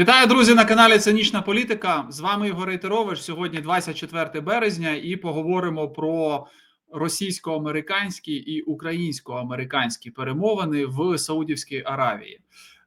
Вітаю, друзі, на каналі Цинічна Політика. З вами Ігор Рейтерович. Сьогодні 24 березня, і поговоримо про російсько-американські і українсько-американські перемовини в Саудівській Аравії.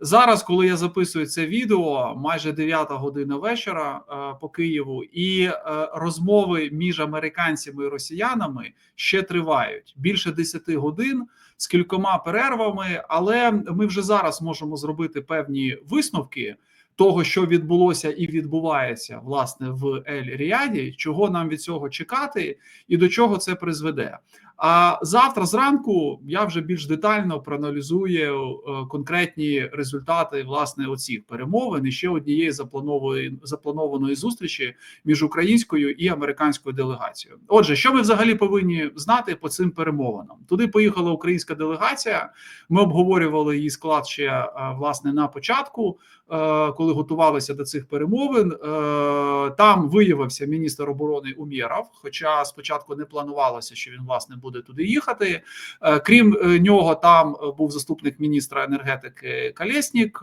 Зараз, коли я записую це відео, майже 9 година вечора е, по Києву, і е, розмови між американцями і росіянами ще тривають більше 10 годин з кількома перервами. Але ми вже зараз можемо зробити певні висновки того, що відбулося і відбувається власне в Ель Ріаді, чого нам від цього чекати, і до чого це призведе. А завтра зранку я вже більш детально проаналізую е, конкретні результати власне оцих перемовин і ще однієї запланованої запланованої зустрічі між українською і американською делегацією. Отже, що ми взагалі повинні знати по цим перемовинам? Туди поїхала українська делегація. Ми обговорювали її склад ще е, власне на початку, е, коли готувалися до цих перемовин. Там виявився міністр оборони Умєров, Хоча спочатку не планувалося, що він власне буде буде туди їхати. Е, крім е, нього, там е, був заступник міністра енергетики Калєснік,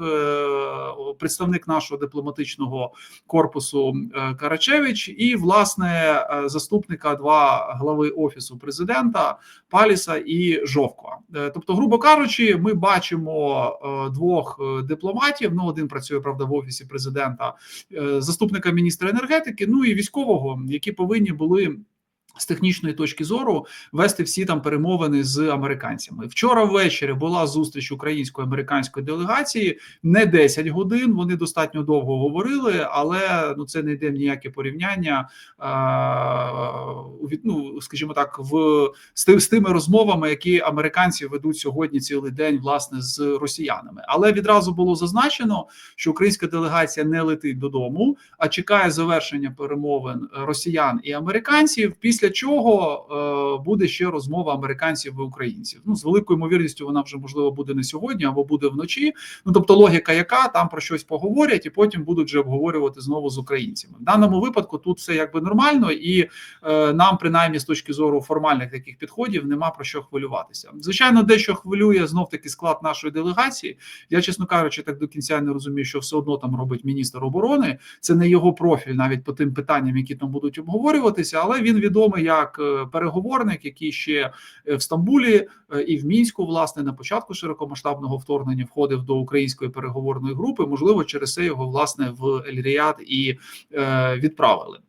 представник нашого дипломатичного корпусу Карачевич, і власне заступника два глави офісу президента Паліса і Жовко. Тобто, грубо кажучи, ми бачимо двох дипломатів. Ну, один працює правда в офісі президента, заступника міністра енергетики, ну і військового, які повинні були з технічної точки зору вести всі там перемовини з американцями. Вчора ввечері була зустріч української американської делегації не 10 годин. Вони достатньо довго говорили, але ну це не йде ніяке порівняння від ну, скажімо так, в з, з тими розмовами, які американці ведуть сьогодні цілий день, власне, з росіянами. Але відразу було зазначено, що українська делегація не летить додому, а чекає завершення перемовин росіян і американців після після чого е, буде ще розмова американців і українців. Ну з великою ймовірністю вона вже можливо буде не сьогодні або буде вночі. Ну тобто, логіка, яка там про щось поговорять, і потім будуть вже обговорювати знову з українцями. В даному випадку тут все якби нормально, і е, нам, принаймні, з точки зору формальних таких підходів, нема про що хвилюватися. Звичайно, дещо хвилює знов таки склад нашої делегації. Я, чесно кажучи, так до кінця не розумію, що все одно там робить міністр оборони. Це не його профіль, навіть по тим питанням, які там будуть обговорюватися, але він відомий як е, переговорник, який ще е, в Стамбулі е, і в мінську, власне, на початку широкомасштабного вторгнення входив до української переговорної групи. Можливо, через це його власне в Ельріад і відправили.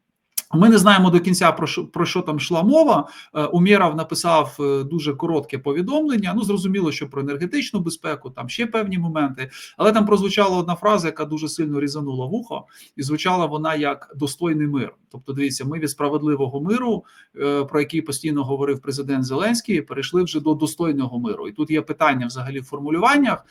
Ми не знаємо до кінця про що про що там йшла мова. Е, Умєров написав е, дуже коротке повідомлення. Ну зрозуміло, що про енергетичну безпеку, там ще певні моменти, але там прозвучала одна фраза, яка дуже сильно різанула вухо, і звучала вона як достойний мир. Тобто, дивіться, ми від справедливого миру, е, про який постійно говорив президент Зеленський, перейшли вже до достойного миру. І тут є питання взагалі в формулюваннях.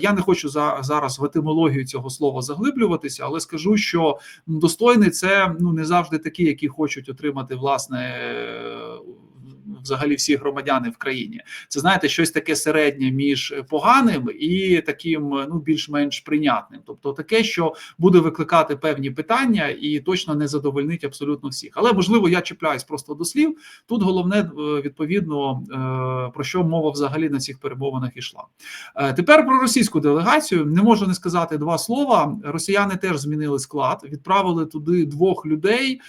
Я не хочу за зараз в етимологію цього слова заглиблюватися, але скажу, що достойний це ну не завжди такі, які хочуть отримати власне взагалі всі громадяни в країні. Це знаєте, щось таке середнє між поганим і таким ну більш-менш прийнятним. Тобто таке, що буде викликати певні питання і точно не задовольнить абсолютно всіх. Але можливо, я чіпляюсь просто до слів. Тут головне е, відповідно е, про що мова взагалі на цих перемовинах ішла. Е, тепер про російську делегацію не можу не сказати два слова. Росіяни теж змінили склад, відправили туди двох людей,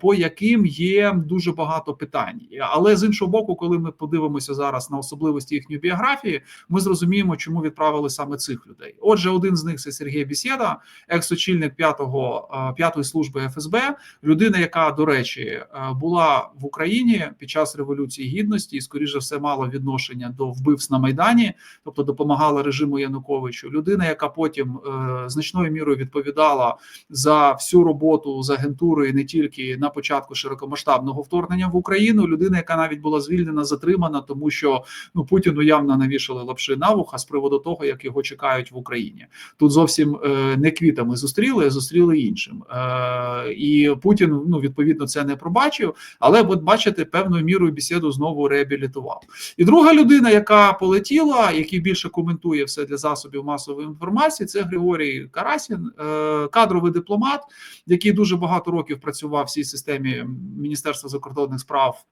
по яким є дуже багато питань, але з іншого боку, коли ми подивимося зараз на особливості їхньої біографії, ми зрозуміємо, чому відправили саме цих людей. Отже, один з них це Сергій Бісєда, екс-очільник п'ятого п'ятої служби ФСБ, людина, яка до речі була в Україні під час революції гідності і, скоріше все, мала відношення до вбивств на майдані, тобто допомагала режиму Януковичу. Людина, яка потім е, значною мірою відповідала за всю роботу з агентурою не тільки на початку широкомасштабного вторгнення в Україну. Людина, яка навіть була звільнена, затримана, тому що ну Путіну явно навішали лапши на вуха з приводу того, як його чекають в Україні. Тут зовсім е, не квітами зустріли, а зустріли іншим. Е, І Путін ну відповідно це не пробачив. Але от бачите, певною мірою бесіду знову реабілітував. І друга людина, яка полетіла, який більше коментує все для засобів масової інформації, це Григорій Карасін, е, кадровий дипломат, який дуже багато років працював в цій системі Міністерства закордонних справ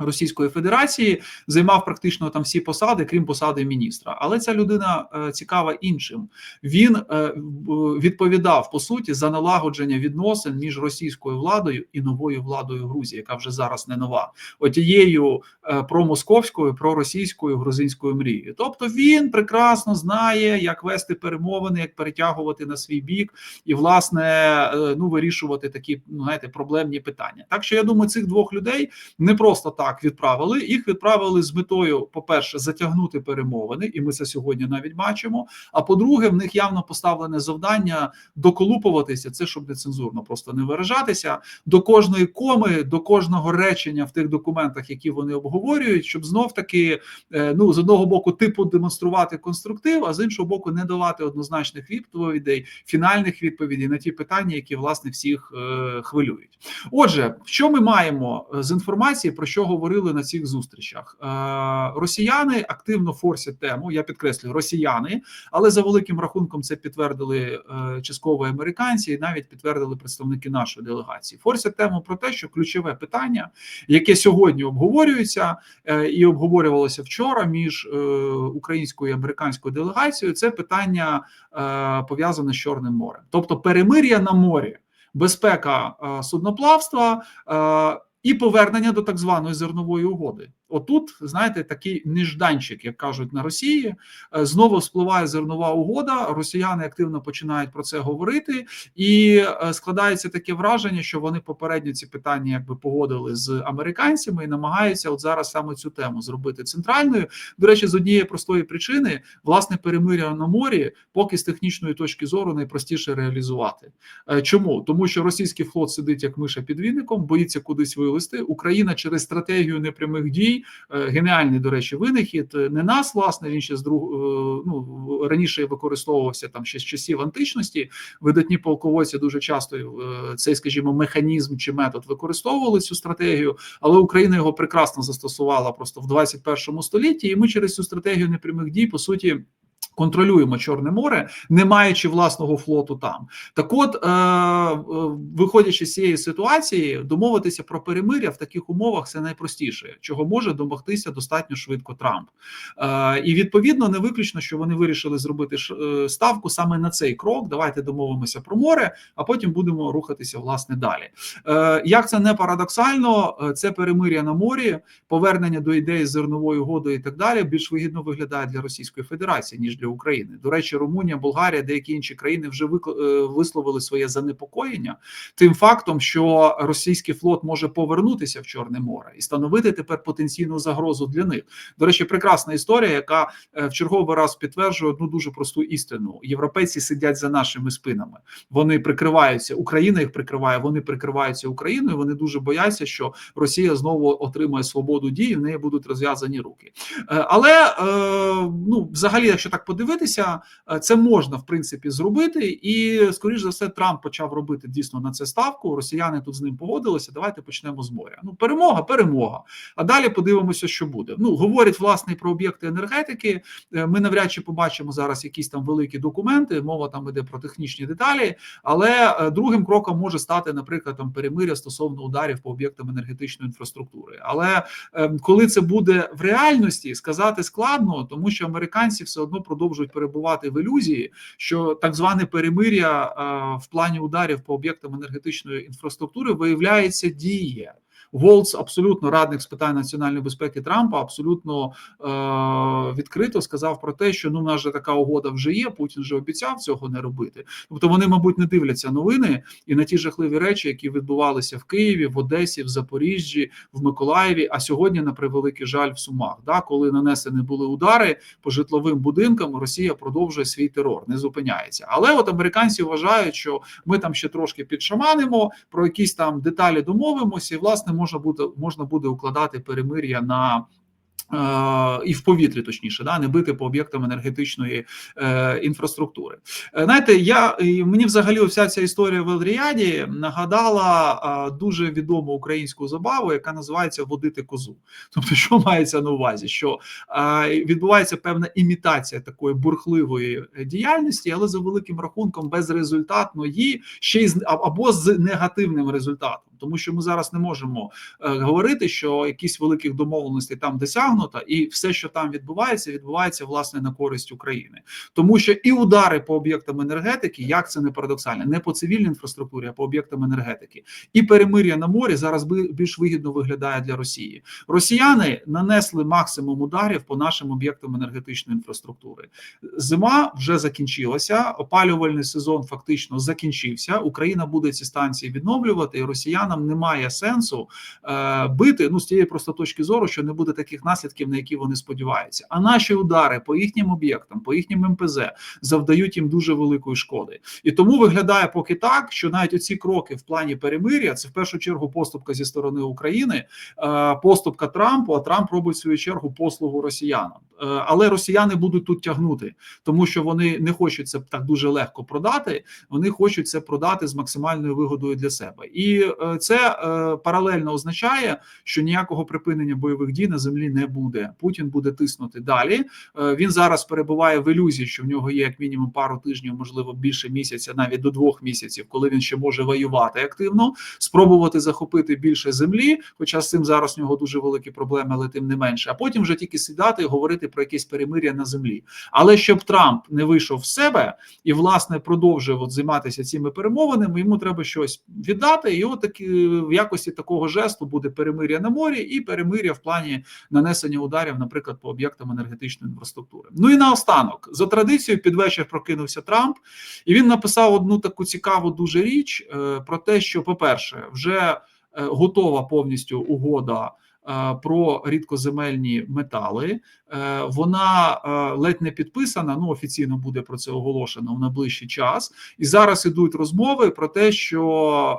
Російської Федерації займав практично там всі посади, крім посади міністра. Але ця людина е, цікава іншим. Він е, відповідав по суті за налагодження відносин між російською владою і новою владою Грузії, яка вже зараз не нова, отією е, промосковською, проросійською грузинською мрією. Тобто він прекрасно знає, як вести перемовини, як перетягувати на свій бік і власне ну вирішувати такі ну, знаєте, проблемні питання. Так що я думаю, цих двох людей не просто так так відправили. Їх відправили з метою, по-перше, затягнути перемовини, і ми це сьогодні навіть бачимо. А по-друге, в них явно поставлене завдання доколупуватися. Це щоб нецензурно просто не виражатися до кожної коми, до кожного речення в тих документах, які вони обговорюють, щоб знов таки е, ну з одного боку типу демонструвати конструктив, а з іншого боку, не давати однозначних відповідей, фінальних відповідей на ті питання, які власне всіх е, хвилюють. Отже, що ми маємо е, з інформації, про що говорили на цих зустрічах. Е, росіяни активно форсять тему. Я підкреслюю росіяни, але за великим рахунком це підтвердили е, частково американці, і навіть підтвердили представники нашої делегації. Форсять тему про те, що ключове питання, яке сьогодні обговорюється е, і обговорювалося вчора між українською і американською делегацією, це питання пов'язане з Чорним морем, тобто перемир'я на морі. Безпека судноплавства і повернення до так званої зернової угоди. Отут, знаєте, такий нежданчик, як кажуть на Росії, е, знову спливає зернова угода. Росіяни активно починають про це говорити, і е, складається таке враження, що вони попередньо ці питання якби погодили з американцями і намагаються от зараз саме цю тему зробити центральною. До речі, з однієї простої причини власне перемиря на морі, поки з технічної точки зору найпростіше реалізувати. Е, чому тому, що російський флот сидить як миша під віником, боїться кудись вилисти. Україна через стратегію непрямих дій. Е, геніальний, до речі, винахід. Е, не нас, власне, він ще з друг... Е, ну, раніше використовувався там ще з часів античності. Видатні полководці дуже часто цей, скажімо, механізм чи метод використовували цю стратегію, але Україна його прекрасно застосувала просто в 21 столітті, і ми через цю стратегію непрямих дій по суті контролюємо Чорне море, не маючи власного флоту там. Так, от, е, виходячи з цієї ситуації, домовитися про перемиря в таких умовах це найпростіше, чого може домогтися достатньо швидко Трамп. Е, І відповідно не виключно, що вони вирішили зробити е, ставку саме на цей крок. Давайте домовимося про море, а потім будемо рухатися власне далі. Е, Як це не парадоксально, е, це перемиря на морі, повернення до ідеї зернової угоди і так далі більш вигідно виглядає для Російської Федерації ніж для України. До речі, Румунія, Болгарія, деякі інші країни вже е, висловили своє занепокоєння тим фактом, що російський флот може повернутися в Чорне море і становити тепер потенційну загрозу для них. До речі, прекрасна історія, яка е, в черговий раз підтверджує одну дуже просту істину: європейці сидять за нашими спинами. Вони прикриваються, Україна їх прикриває. Вони прикриваються Україною. Вони дуже бояться, що Росія знову отримає свободу дії. В неї будуть розв'язані руки. Е, але ну, взагалі, якщо так подивитися, е, це можна в принципі зробити, і скоріш за все, Трамп почав робити дійсно на це ставку. Росіяни тут з ним погодилися. Давайте почнемо з моря. Ну, перемога, перемога. А далі подивимося, що буде. Ну говорять власне про об'єкти енергетики. Е, ми навряд чи побачимо зараз якісь там великі документи. Мова там іде про технічні деталі. Але е, другим кроком може стати, наприклад, там перемиря стосовно ударів по об'єктам енергетичної інфраструктури. Але ем, коли це буде в реальності, сказати складно, тому що американці все одно продовжують продовжують перебувати в ілюзії, що так зване перемир'я в плані ударів по об'єктам енергетичної інфраструктури виявляється діє. Волц абсолютно радник з питань національної безпеки Трампа абсолютно е, відкрито сказав про те, що ну в нас же така угода вже є. Путін вже обіцяв цього не робити. Тобто вони, мабуть, не дивляться новини і на ті жахливі речі, які відбувалися в Києві, в Одесі, в Запоріжжі, в Миколаєві. А сьогодні, на превеликий жаль, в Сумах, да, коли нанесені були удари по житловим будинкам, Росія продовжує свій терор, не зупиняється. Але от американці вважають, що ми там ще трошки підшаманимо, про якісь там деталі домовимося, і власне можна буде можна буде укладати перемир'я на Е, і в повітрі, точніше, да, не бити по об'єктам енергетичної е, інфраструктури. Е, знаєте, я мені взагалі вся ця історія в Елріаді нагадала е, дуже відому українську забаву, яка називається водити козу. Тобто, що мається на увазі? Що е, відбувається певна імітація такої бурхливої діяльності, але за великим рахунком безрезультатної, ще й з або з негативним результатом. Тому що ми зараз не можемо е, говорити, що якісь великих домовленостей там досягнуто, і все, що там відбувається, відбувається власне на користь України, тому що і удари по об'єктам енергетики, як це не парадоксально, не по цивільній інфраструктурі, а по об'єктам енергетики, і перемир'я на морі зараз більш вигідно виглядає для Росії. Росіяни нанесли максимум ударів по нашим об'єктам енергетичної інфраструктури. Зима вже закінчилася. Опалювальний сезон фактично закінчився. Україна буде ці станції відновлювати, і росіянам немає сенсу е, бити. Ну з тієї просто точки зору, що не буде таких наслідків, на які вони сподіваються. А наші удари по їхнім об'єктам, по їхнім МПЗ завдають їм дуже великої шкоди. І тому виглядає поки так, що навіть оці кроки в плані перемир'я це в першу чергу поступка зі сторони України, е, поступка Трампу. А Трамп робить в свою чергу послугу росіянам. Е, але росіяни будуть тут тягнути, тому що вони не хочуть це так дуже легко продати. Вони хочуть це продати з максимальною вигодою для себе, і е, це е, паралельно означає, що ніякого припинення бойових дій на землі не буде. Путін буде тиснути далі. Е, Він зараз перебуває в ілюзії, що в нього є як мінімум пару тижнів, можливо, більше місяця, навіть до двох місяців, коли він ще може воювати активно, спробувати захопити більше землі. Хоча з цим зараз в нього дуже великі проблеми, але тим не менше. А потім вже тільки сідати і говорити про якесь перемир'я на землі. Але щоб Трамп не вийшов в себе і власне продовжив от займатися цими перемовинами, йому треба щось віддати. І от таки в якості такого жесту буде перемир'я на морі і перемир'я в плані нанесення ударів, наприклад, по об'єктам енергетичної інфраструктури. Ну і наостанок за традицією під вечір прокинувся Трамп, і він написав одну таку цікаву дуже річ е, про те, що, по-перше, вже е, готова повністю угода. Е, Про рідкоземельні метали Е, вона е, ледь не підписана. Ну офіційно буде про це оголошено в найближчий час. І зараз ідуть розмови про те, що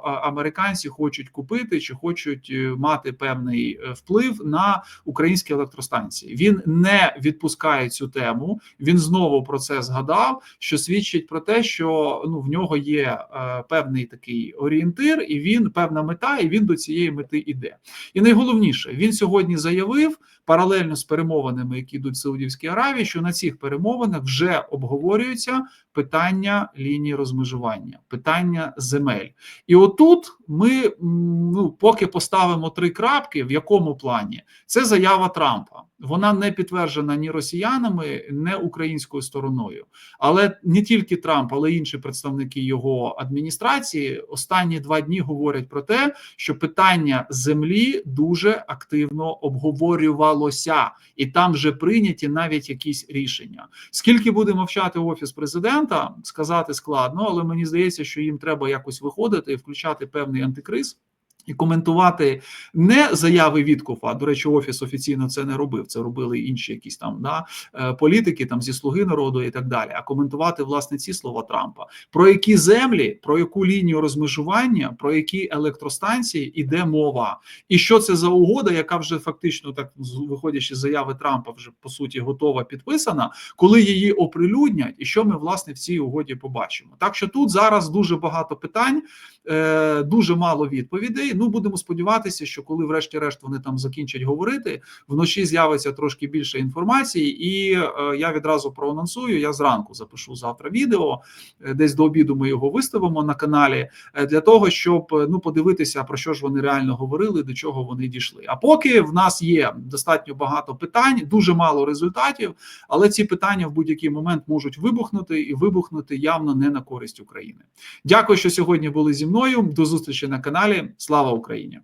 американці хочуть купити чи хочуть мати певний вплив на українські електростанції. Він не відпускає цю тему. Він знову про це згадав, що свідчить про те, що ну в нього є певний такий орієнтир, і він певна мета, і він до цієї мети іде. І найголовніше, він сьогодні заявив паралельно з перемовинами, які йдуть в Саудівській Аравії, що на цих перемовинах вже обговорюються питання лінії розмежування, питання земель. І отут ми ну поки поставимо три крапки, в якому плані це заява Трампа. Вона не підтверджена ні росіянами, ні українською стороною. Але не тільки Трамп, але й інші представники його адміністрації останні два дні говорять про те, що питання землі дуже активно обговорювалося, і там вже прийняті навіть якісь рішення. Скільки буде мовчати офіс президента, сказати складно, але мені здається, що їм треба якось виходити і включати певний антикриз. І коментувати не заяви Віткофа, до речі, офіс офіційно це не робив. Це робили інші якісь там да, е, політики, там зі слуги народу і так далі. А коментувати власне ці слова Трампа про які землі, про яку лінію розмежування, про які електростанції іде мова, і що це за угода, яка вже фактично так виходячи з заяви Трампа, вже по суті готова підписана, коли її оприлюднять, і що ми власне в цій угоді побачимо. Так що тут зараз дуже багато питань, е, дуже мало відповідей. Ну будемо сподіватися, що коли, врешті-решт, вони там закінчать говорити, вночі з'явиться трошки більше інформації, і е, я відразу проанонсую. Я зранку запишу завтра відео. е, Десь до обіду ми його виставимо на каналі е, для того, щоб е, ну подивитися про що ж вони реально говорили, до чого вони дійшли. А поки в нас є достатньо багато питань, дуже мало результатів, але ці питання в будь-який момент можуть вибухнути і вибухнути явно не на користь України. Дякую, що сьогодні були зі мною. До зустрічі на каналі. Слава Україні!